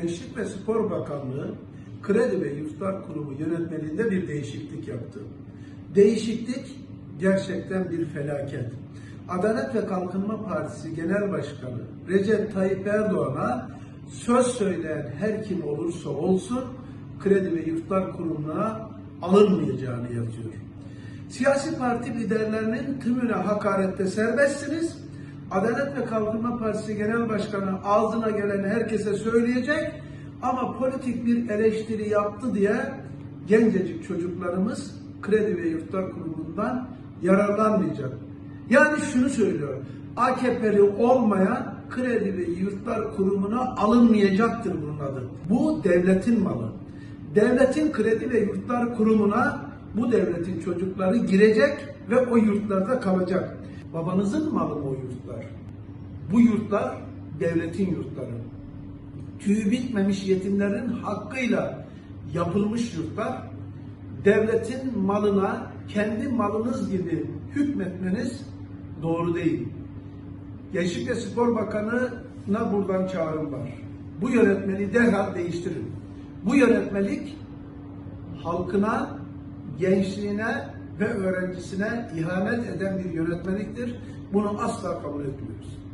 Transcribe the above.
Gençlik ve Spor Bakanlığı Kredi ve Yurtlar Kurumu yönetmeliğinde bir değişiklik yaptı. Değişiklik gerçekten bir felaket. Adalet ve Kalkınma Partisi Genel Başkanı Recep Tayyip Erdoğan'a söz söyleyen her kim olursa olsun Kredi ve Yurtlar Kurumu'na alınmayacağını yazıyor. Siyasi parti liderlerinin tümüne hakarette serbestsiniz. Adalet ve Kalkınma Partisi Genel Başkanı ağzına gelen herkese söyleyecek ama politik bir eleştiri yaptı diye gencecik çocuklarımız Kredi ve Yurtlar Kurumu'ndan yararlanmayacak. Yani şunu söylüyor. AKP'li olmayan Kredi ve Yurtlar Kurumu'na alınmayacaktır bunun adı. Bu devletin malı. Devletin Kredi ve Yurtlar Kurumu'na bu devletin çocukları girecek ve o yurtlarda kalacak. Babanızın malı o yurtlar? Bu yurtlar devletin yurtları. Tüyü bitmemiş yetimlerin hakkıyla yapılmış yurtlar. Devletin malına kendi malınız gibi hükmetmeniz doğru değil. Gençlik ve Spor Bakanı'na buradan çağrım var. Bu yönetmeliği derhal değiştirin. Bu yönetmelik halkına, gençliğine ve öğrencisine ihanet eden bir yönetmeliktir. Bunu asla kabul etmiyoruz.